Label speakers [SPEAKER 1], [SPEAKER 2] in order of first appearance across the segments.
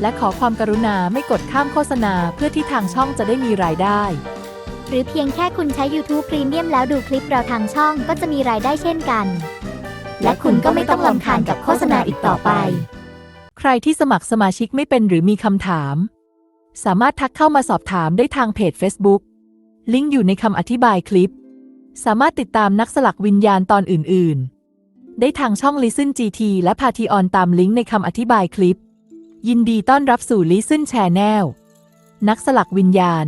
[SPEAKER 1] และขอความกรุณาไม่กดข้ามโฆษณาเพื่อที่ทางช่องจะได้มีรายได้
[SPEAKER 2] หรือเพียงแค่คุณใช้ YouTube Premium แล้วดูคลิปเราทางช่องก็จะมีรายได้เช่นกัน และคุณก็ไม่ต้องลำคาญกับโฆษณาอีกต่อไป
[SPEAKER 1] ใครที่สมัครสมาชิกไม่เป็นหรือมีคำถาม สามารถทักเข้ามาสอบถามได้ทางเพจ Facebook ลิงก์อยู่ในคำอธิบายคลิป สามารถติดตามนักสลักวิญญาณตอนอื่น ๆ ได้ทางช่อง Listen GT และพาทีออนตามลิงก์ในคำอธิบายคลิป ยินดีต้อนรับสู่ Listen Channel นักสลักวิญญาณ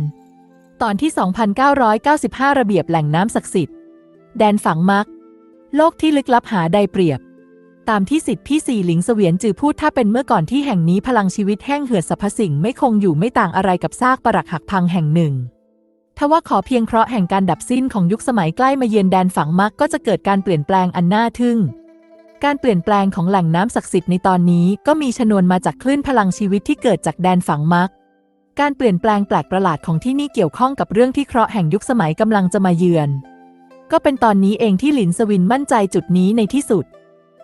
[SPEAKER 1] ตอนที่ 2995 ระเบียบแหล่งน้ำศักดิ์สิทธิ์ แดนฝังมัก โลกที่ลึกลับหาใดเปรียบ ตามที่สิทธิพี่สี่หลิงเสวียนจือพูดถ้าเป็นเมื่อก่อนที่แห่งนี้พลังชีวิตแห้งเหือดสรรพสิ่งไม่คงอยู่ไม่ต่างอะไรกับซากปรักหักพังแห่งหนึ่งทว่าขอเพียงเคราะห์แห่งการดับสิ้นของยุคสมัยใกล้มาเยือนแดนฝังมักก็จะเกิดการเปลี่ยนแปลงอันน่าทึ่ง การเปลี่ยนแปลงของแหล่งน้ำศักดิ์สิทธิ์ในตอนนี้ก็มีชนวนมาจากคลื่นพลังชีวิตที่เกิดจากแดนฝังมัก การเปลี่ยนแปลงแปลกประหลาดของที่นี่เกี่ยวข้องกับเรื่องที่เคราะห์แห่งยุคสมัยกำลังจะมาเยือน ก็เป็นตอนนี้เองที่หลินสวินมั่นใจจุดนี้ในที่สุด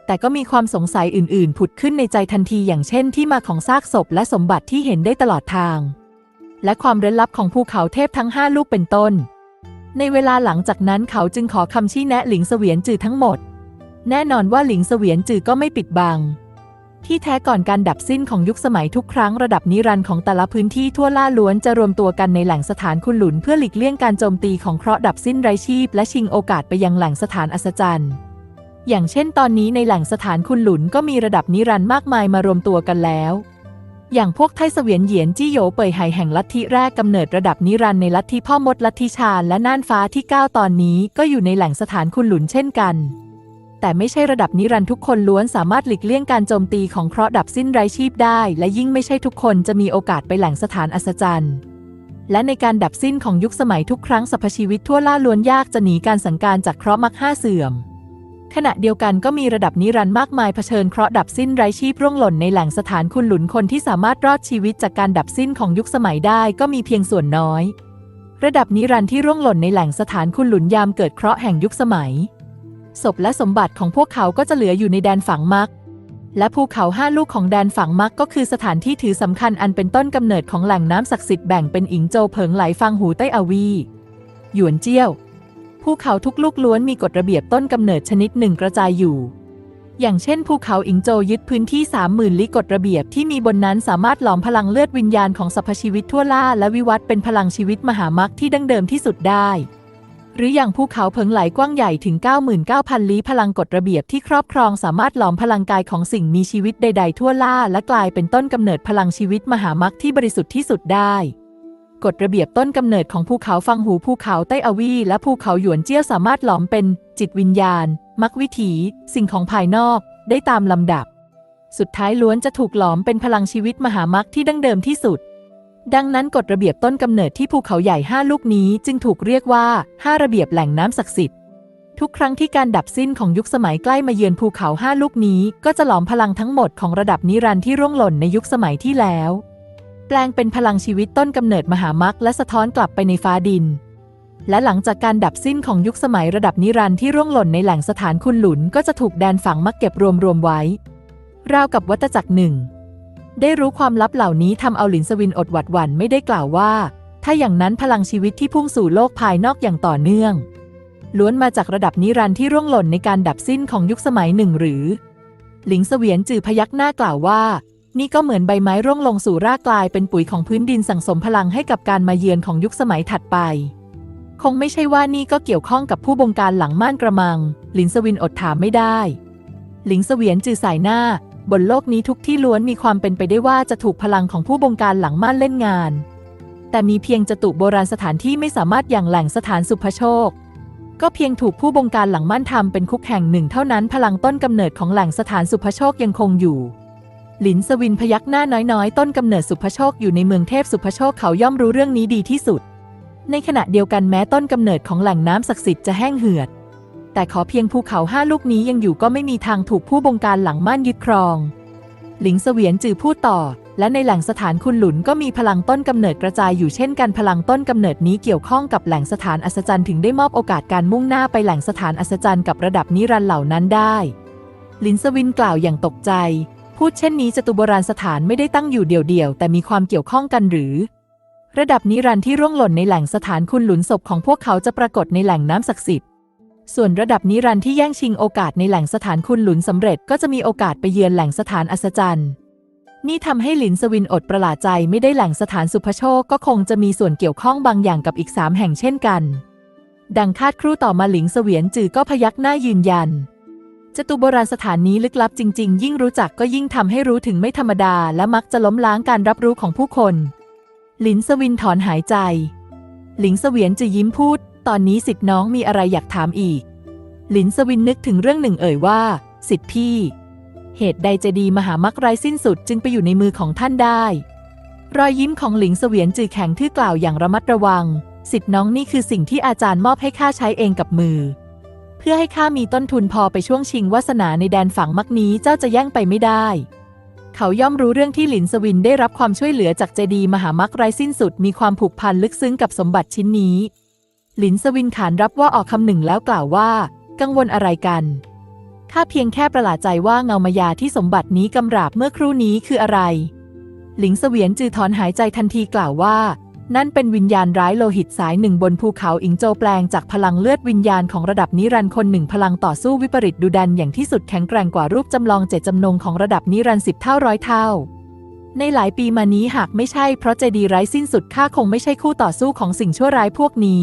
[SPEAKER 1] แต่ก็มีความสงสัยอื่น ๆ ผุดขึ้นในใจทันทีอย่างเช่นที่มาของซากศพและสมบัติที่เห็นได้ตลอดทาง และความเร้นลับของภูเขาเทพทั้งห้าลูกเป็นต้น ในเวลาหลังจากนั้นเขาจึงขอคำชี้แนะหลิงเสวียนจือทั้งหมด แน่นอนว่าหลิงเสวียนจือก็ไม่ปิดบัง ที่แท้ก่อนการดับสิ้นของยุคสมัยทุกครั้งระดับนิรันดร์ของแต่ละพื้นที่ทั่วล่าล้วนจะรวมตัวกันในแหล่งสถานคุณหลุนเพื่อหลีกเลี่ยงการโจมตีของเคราะห์ดับสิ้นไร้ชีพ และชิงโอกาสไปยังแหล่งสถานอัศจรรย์อย่างเช่นตอนนี้ในแหล่งสถานคุณหลุนก็มีระดับนิรันดร์มากมายมารวมตัวกันแล้ว อย่างพวกไทเสวียนเหยียนจี้โยเป่ยไหแห่งลัทธิแรกกำเนิดระดับนิรันดร์ในลัทธิพ่อมดลัทธิชาญและน่านฟ้าที่ 9 ตอนนี้ก็อยู่ในแหล่งสถานคุณหลุนเช่นกัน แต่ไม่ใช่ระดับนิรันดร์ทุกคนล้วนสามารถหลีกเลี่ยงการโจมตีของเคราะห์ดับสิ้นไร้ชีพได้ และยิ่งไม่ใช่ทุกคนจะมีโอกาสไปแหล่งสถานอัศจรรย์ และในการดับสิ้นของยุคสมัยทุกครั้งสรรพชีวิตทั่วล่าล้วนยากจะหนีการสังการจากเคราะห์มักห้าเสื่อม ขณะเดียวกันก็มีระดับนิรันดร์มากมายเผชิญเคราะห์ดับสิ้นไร้ชีพร่วงหล่นในแหล่งสถานคุณหลุนคนที่สามารถรอดชีวิตจากการดับสิ้นของยุคสมัยได้ก็มีเพียงส่วนน้อย ระดับนิรันดร์ที่ร่วงหล่นในแหล่งสถานคุณหลุนยามเกิดเคราะห์แห่งยุคสมัย ศพและสมบัติของพวกเขาก็จะเหลืออยู่ในแดนฝังมัก และภูเขาห้าลูกของแดนฝังมักก็คือสถานที่ถือสำคัญอันเป็นต้นกำเนิดของแหล่งน้ำศักดิ์สิทธิ์แบ่งเป็นอิงโจเผิงไหลฟังหูใต้อาวี หยวนเจี้ยว ภูเขาทุกลูกล้วนมีกฎระเบียบต้นกำเนิดชนิดหนึ่งกระจายอยู่ อย่างเช่น ภูเขาอิงโจยึดพื้นที่30,000ลิกฎระเบียบที่มีบนนั้นสามารถหลอมพลังเลือดวิญญาณของสรรพชีวิตทั่วล่าและวิวัฒน์เป็นพลังชีวิตมหามรรคที่ดั้งเดิมที่สุดได้ หรืออย่างภูเขาเผิงไหลกว้างใหญ่ถึง 99,000 ลี้พลังกฎระเบียบที่ครอบครองสามารถหลอมพลังกายของสิ่งมีชีวิตใด ๆ ทั่วล่า และกลายเป็นต้นกำเนิดพลังชีวิตมหามรรคที่บริสุทธิ์ที่สุดได้กฎระเบียบต้นกำเนิดของภูเขาฟังหูภูเขาใต้อวีและภูเขาหยวนเจี้ยสามารถหลอมเป็นจิตวิญญาณมรรควิถี สิ่งของภายนอก ได้ตามลำดับ สุดท้ายล้วนจะถูกหลอมเป็นพลังชีวิตมหามรรคที่ดั้งเดิมที่สุด ดังนั้นกฎระเบียบต้นกำเนิดที่ภูเขาใหญ่ 5 ลูกนี้จึงถูกเรียกว่า 5 ระเบียบแหล่งน้ำศักดิ์สิทธิ์ ทุกครั้งที่การดับสิ้นของยุคสมัยใกล้มาเยือนภูเขา 5 ลูกนี้ ก็จะหลอมพลังทั้งหมดของระดับนิรันดร์ที่ร่วงหล่นในยุคสมัยที่แล้ว แปลงเป็นพลังชีวิตต้นกำเนิดมหามรรคและสะท้อนกลับไปในฟ้าดิน และหลังจากการดับสิ้นของยุคสมัยระดับนิรันดร์ที่ร่วงหล่นในแหล่งสถานคุณหลุนก็จะถูกแดนฝังมักเก็บรวมรวมๆไว้ ราวกับวัตจักรหนึ่ง ได้รู้ความลับเหล่านี้ทำเอาหลินสวินอดหวัดหวั่นไม่ได้กล่าวว่า ถ้าอย่างนั้นพลังชีวิตที่พุ่งสู่โลกภายนอกอย่างต่อเนื่อง ล้วนมาจากระดับนิรันดร์ที่ร่วงหล่นในการดับสิ้นของยุคสมัยหนึ่งหรือ หลิงเสวียนจือพยักหน้ากล่าวว่า นี่ก็เหมือนใบไม้ร่วงลงสู่รากกลายเป็นปุ๋ยของพื้นดินสั่งสมพลังให้กับการมาเยือนของยุคสมัยถัดไป คงไม่ใช่ว่านี่ก็เกี่ยวข้องกับผู้บงการหลังม่านกระมัง หลินสวินอดถามไม่ได้ หลิงเสวียนจือสายหน้า บนโลกนี้ทุกที่ล้วนมีความเป็นไปได้ว่าจะถูกพลังของผู้บงการหลังม่านเล่นงาน แต่มีเพียงจตุโบราณสถานที่ไม่สามารถอย่างแหล่งสถานสุภโชค ก็เพียงถูกผู้บงการหลังม่านทำเป็นคุกแห่งหนึ่งเท่านั้นพลังต้นกำเนิดของแหล่งสถานสุภโชคยังคงอยู่หลินสวินพยักหน้าน้อยๆ ต้นกำเนิดสุภโชคอยู่ในเมืองเทพสุภโชคเขาย่อมรู้เรื่องนี้ดีที่สุด ในขณะเดียวกันแม้ต้นกำเนิดของแหล่งน้ำศักดิ์สิทธิ์จะแห้งเหือด แต่ขอเพียงภูเขาห้าลูกนี้ยังอยู่ก็ไม่มีทางถูกผู้บงการหลังม่านยึดครอง หลิงเสวียนจือพูดต่อ และในแหล่งสถานคุณหลุนก็มีพลังต้นกำเนิดกระจายอยู่เช่นกันพลังต้นกำเนิดนี้เกี่ยวข้องกับแหล่งสถานอัศจรรย์ถึงได้มอบโอกาสการมุ่งหน้าไปแหล่งสถานอัศจรรย์กับระดับนิรันดร์เหล่านั้นได้ลินสวินกล่าวอย่างตกใจ พูดเช่นนี้จตุโบราณสถานไม่ได้ตั้งอยู่เดี่ยวๆ แต่มีความเกี่ยวข้องกันหรือ ระดับนิรันดร์ที่ร่วงหล่นในแหล่งสถานคุณหลุนศพของพวกเขาจะปรากฏในแหล่งน้ำศักดิ์สิทธิ์ ส่วนระดับนิรันที่แย่งชิงโอกาสในแหล่งสถานคุณหลุนสำเร็จก็จะมีโอกาสไปเยือนแหล่งสถานอัศจรรย์ นี่ทำให้หลินสวินอดประหลาดใจไม่ได้แหล่งสถานสุภโชคก็คงจะมีส่วนเกี่ยวข้องบางอย่างกับอีกสามแห่งเช่นกัน ดังคาดครู่ต่อมาหลิงเสวียนจือก็พยักหน้ายืนยันจตุโบราณสถานนี้ลึกลับจริง ๆ ยิ่งรู้จักก็ยิ่งทำให้รู้ถึงไม่ธรรมดา และมักจะล้มล้างการรับรู้ของผู้คน หลินสวินถอนหายใจ หลิงเสวียนจะยิ้มพูด ตอนนี้สิทธิ์น้องมีอะไรอยากถามอีก หลินสวินนึกถึงเรื่องหนึ่งเอ่ยว่า สิทธิ์พี่ เหตุใดเจดีมหามักไร้สิ้นสุดจึงไปอยู่ในมือของท่านได้ รอยยิ้มของหลิงเสวียนจือแข็งทื่อกล่าวอย่างระมัดระวัง สิทธิ์น้องนี่คือสิ่งที่อาจารย์มอบให้ข้าใช้เองกับมือ เพื่อให้ข้ามีต้นทุนพอไปช่วงชิงวาสนาในแดนฝั่งมักนี้เจ้าจะแย่งไปไม่ได้เขาย่อมรู้เรื่องที่หลินสวินได้รับความช่วยเหลือจากเจดีมหามักไร้สิ้นสุดมีความผูกพันลึกซึ้งกับสมบัติชิ้นนี้ หลินสวินขานรับว่าออกคำหนึ่งแล้วกล่าวว่า กังวลอะไรกันข้าเพียงแค่ประหลาดใจว่าเงามายาที่สมบัตินี้กำราบเมื่อครู่นี้คืออะไร หลิงเสวียนจือถอนหายใจทันทีกล่าวว่า นั่นเป็นวิญญาณร้ายโลหิตสายหนึ่งบนภูเขาอิงโจแปลงจากพลังเลือดวิญญาณของระดับนิรันดร์คนหนึ่งพลังต่อสู้วิปริตดุดันอย่างที่สุดแข็งแกร่งกว่ารูปจำลองเจตจำนงของระดับนิรันดร์สิบเท่าร้อยเท่า ในหลายปีมานี้หากไม่ใช่เพราะเจดีไร้สิ้นสุดข้าคงไม่ใช่คู่ต่อสู้ของสิ่งชั่วร้ายพวกนี้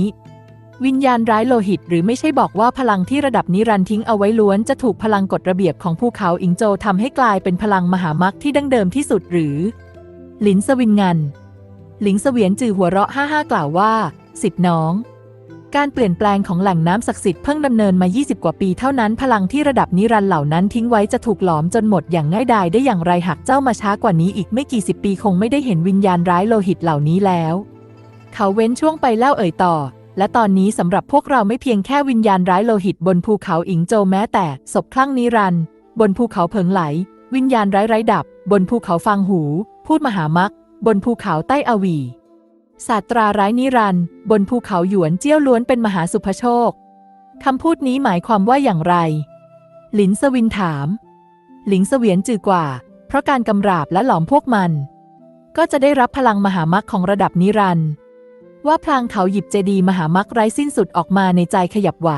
[SPEAKER 1] วิญญาณร้ายโลหิต หรือไม่ใช่บอกว่าพลังที่ระดับนิรันทิ้งเอาไว้ล้วนจะถูกพลังกฎระเบียบของภูเขาอิงโจวทำให้กลายเป็นพลังมหามักที่ดั้งเดิมที่สุดหรือ หลินสวินงัน หลิงเสวียนจือหัวเราะห้าห้ากล่าวว่า สิทธิน้อง การเปลี่ยนแปลงของแหล่งน้ำศักดิ์สิทธิ์เพิ่งดำเนินมา 20 กว่าปีเท่านั้น พลังที่ระดับนิรันเหล่านั้นทิ้งไว้จะถูกหลอมจนหมดอย่างง่ายดายได้อย่างไรหากเจ้ามาช้ากว่านี้อีกไม่กี่สิบปีคงไม่ได้เห็นวิญญาณร้ายโลหิตเหล่านี้แล้ว เขาเว้นช่วงไปเล่าเอ่ยต่อ และตอนนี้สำหรับพวกเราไม่เพียงแค่วิญญาณร้ายโลหิตบนภูเขาอิงโจแม้แต่ศพคลั่งนิรันด์บนภูเขาเพิงไหล วิญญาณร้ายไร้ดับ บนภูเขาฟางหู พูดมหามักบนภูเขาใต้อวีศาสตราร้ายนิรันด์บนภูเขาหยวนเจี้ยวล้วนเป็นมหาสุภโชคคำพูดนี้หมายความว่าอย่างไร หลินสวินถาม หลิงเสวียนจือกว่า เพราะการกำราบและหลอมพวกมัน ก็จะได้รับพลังมหามักของระดับนิรันด์ ว่าพลางเขาหยิบเจดีมหามักไร้สิ้นสุดออกมาในใจขยับไหว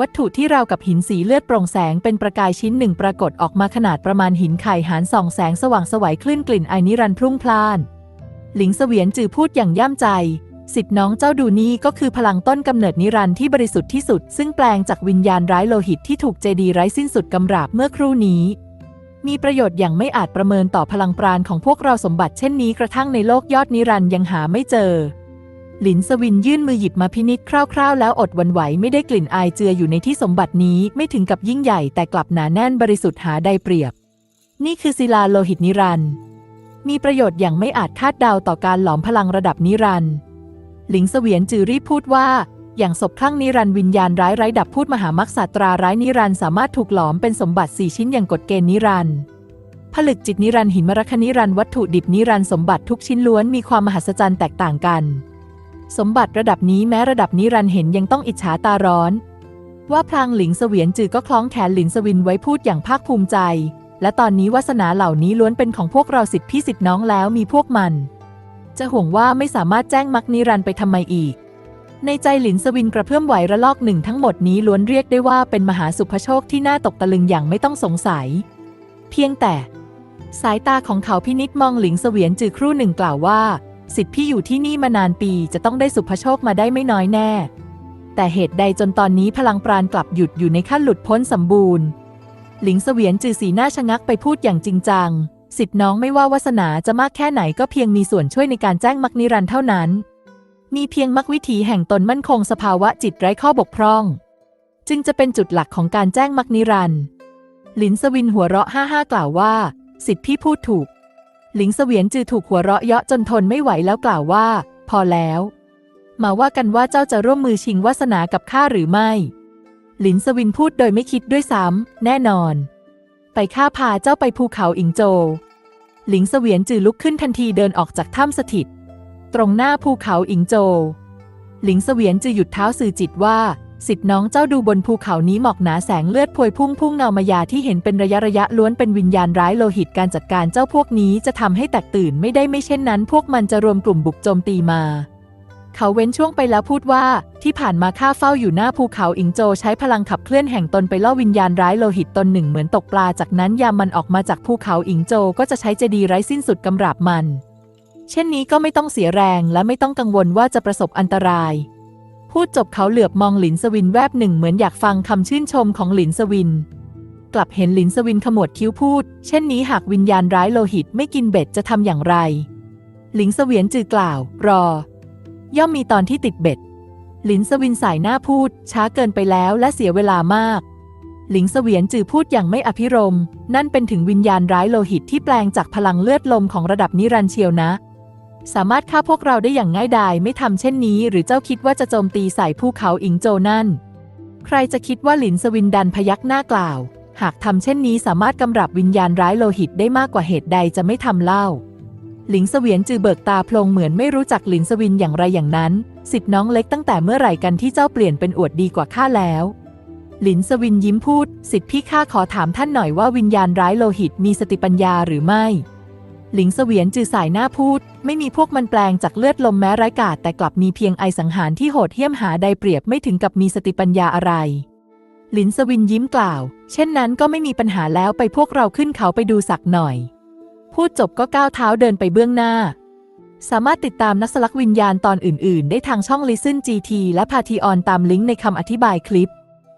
[SPEAKER 1] วัตถุที่ราวกับหินสีเลือดโปร่งแสงเป็นประกายชิ้นหนึ่งปรากฏออกมาขนาดประมาณหินไข่หานส่องแสงสว่างสวัยคลื่นกลิ่นไอนิรันพรุ่งพล่าน หลิงเสวียนจือพูดอย่างย่ำใจสิทธิ์น้องเจ้าดูนี่ก็คือพลังต้นกำเนิดนิรันดร์ที่บริสุทธิ์ที่สุด ซึ่งแปลงจากวิญญาณร้ายโลหิตที่ถูกเจดีไร้สิ้นสุดกำราบเมื่อครู่นี้ มีประโยชน์อย่างไม่อาจประเมินต่อพลังปราณของพวกเราสมบัติเช่นนี้กระทั่งในโลกยอดนิรันดร์ยังหาไม่เจอ หลินสวินยื่นมือหยิบมาพินิษคร่าวๆ แล้วอดวันไหวไม่ได้กลิ่นอายเจืออยู่ในที่สมบัตินี้ไม่ถึงกับยิ่งใหญ่แต่กลับหนาแน่นบริสุทธิ์หาได้เปรียบ นี่คือศิลาโลหิตนิรันด์มีประโยชน์อย่างไม่อาจคาดเดาต่อการหลอมพลังระดับนิรันด์หลิงเสวียนจือรีบพูดว่า อย่างศพคลั่งนิรันด์วิญญาณร้ายไร้ดับพูดมหามักษาตราร้ายนิรันด์สามารถถูกหลอมเป็นสมบัติสี่ชิ้นอย่างกฎเกณฑ์นิรันด์ผลึกจิตนิรันด์หินมรคนิรันด์วัตถุดิบนิรันด์สมบัติทุกชิ้นล้วนมีความมหัศจรรย์แตกต่างกัน สมบัติระดับนี้แม้ระดับนิรันเห็นยังต้องอิจฉาตาร้อน ว่าพลางหลิงเสวียนจือก็คล้องแขนหลินสวินไว้พูดอย่างภาคภูมิใจ และตอนนี้วาสนาเหล่านี้ล้วนเป็นของพวกเราสิทธิพี่สิทธิน้องแล้วมีพวกมัน จะห่วงว่าไม่สามารถแจ้งมักนิรันต์ไปทำไมอีก ในใจหลินสวินกระเพื่อมไหวระลอกหนึ่งทั้งหมดนี้ล้วนเรียกได้ว่าเป็นมหาสุภโชคที่น่าตกตะลึงอย่างไม่ต้องสงสัย เพียงแต่ สายตาของเขาพินิษมองหลิงเสวียนจือครู่หนึ่งกล่าวว่า สิทธิ์พี่อยู่ที่นี่มานานปีจะต้องได้สุภโชคมาได้ไม่น้อยแน่ แต่เหตุใดจนตอนนี้พลังปราณกลับหยุดอยู่ในขั้นหลุดพ้นสมบูรณ์ หลิงเสวียนจือสีหน้าชะงักไปพูดอย่างจริงจัง สิทธิ์น้องไม่ว่าวาสนาจะมากแค่ไหนก็เพียงมีส่วนช่วยในการแจ้งมักนิรันเท่านั้น มีเพียงมักวิถีแห่งตนมั่นคงสภาวะจิตไร้ข้อบกพร่อง จึงจะเป็นจุดหลักของการแจ้งมักนิรันหลินสวินหัวเราะห้าห้ากล่าวว่า สิทธิ์พี่พูดถูก หลิงเสวียนจือถูกหัวเราะเยาะจนทนไม่ไหวแล้วกล่าวว่า พอแล้ว มาว่ากันว่าเจ้าจะร่วมมือชิงวาสนากับข้าหรือไม่ หลินสวินพูดโดยไม่คิดด้วยซ้ำแน่นอน ไปข้าพาเจ้าไปภูเขาอิงโจ หลิงเสวียนจือลุกขึ้นทันทีเดินออกจากถ้ำสถิต ตรงหน้าภูเขาอิงโจ หลิงเสวียนจือหยุดเท้าสื่อจิตว่า สิทธิ์น้องเจ้าดูบนภูเขานี้หมอกหนาแสงเลือดพวยพุ่งพุ่งเงามายาที่เห็นเป็นระยะระยะล้วนเป็นวิญญาณร้ายโลหิตการจัดการเจ้าพวกนี้จะทำให้แตกตื่นไม่ได้ไม่เช่นนั้น พวกมันจะรวมกลุ่มบุกโจมตีมา เขาเว้นช่วงไปแล้วพูดว่า ที่ผ่านมาข้าเฝ้าอยู่หน้าภูเขาอิงโจใช้พลังขับเคลื่อนแห่งตนไปล่อวิญญาณร้ายโลหิตตนหนึ่งเหมือนตกปลาจากนั้นยามมันออกมาจากภูเขาอิงโจก็จะใช้เจดีย์ไร้สิ้นสุดกำราบมัน เช่นนี้ก็ไม่ต้องเสียแรงและไม่ต้องกังวลว่าจะประสบอันตราย พูดจบเขาเหลือบมองหลินสวินแวบหนึ่งเหมือนอยากฟังคำชื่นชมของหลินสวิน กลับเห็นหลินสวินขมวดคิ้วพูด เช่นนี้หากวิญญาณร้ายโลหิตไม่กินเบ็ดจะทำอย่างไร หลิงเสวียนจือกล่าว รอ ย่อมมีตอนที่ติดเบ็ด หลินสวินสายหน้าพูด ช้าเกินไปแล้วและเสียเวลามาก หลิงเสวียนจือพูดอย่างไม่อภิรมนั่นเป็นถึงวิญญาณร้ายโลหิตที่แปลงจากพลังเลือดลมของระดับนิรันเชียวนะ สามารถฆ่าพวกเราได้อย่างง่ายดายไม่ทำเช่นนี้ หรือเจ้าคิดว่าจะโจมตีใส่ภูเขาอิงโจนั่น ใครจะคิดว่าหลินสวินดันพยักหน้ากล่าว หากทำเช่นนี้สามารถกำรับวิญญาณร้ายโลหิตได้มากกว่าเหตุใดจะไม่ทำเล่า หลิงเสวียนจือเบิกตาโพลงเหมือนไม่รู้จักหลินสวินอย่างไรอย่างนั้น สิทธิ์น้องเล็กตั้งแต่เมื่อไหร่กันที่เจ้าเปลี่ยนเป็นอวดดีกว่าข้าแล้วหลินสวินยิ้มพูด สิทธิ์พี่ข้าขอถามท่านหน่อยว่าวิญญาณร้ายโลหิตมีสติปัญญาหรือไม่ หลิงเสวียนจือสายหน้าพูด ไม่มีพวกมันแปลงจากเลือดลมแม้ไร้กาศแต่กลับมีเพียงไอสังหารที่โหดเหี้ยมหาใดเปรียบไม่ถึงกับมีสติปัญญาอะไร หลินสวินยิ้มกล่าว เช่นนั้นก็ไม่มีปัญหาแล้วไปพวกเราขึ้นเขาไปดูสักหน่อย พูดจบก็ก้าวเท้าเดินไปเบื้องหน้า สามารถติดตามนักสลักวิญญาณตอนอื่น ๆ ได้ทางช่อง Listen GT และพาทีออนตามลิงก์ในคำอธิบายคลิป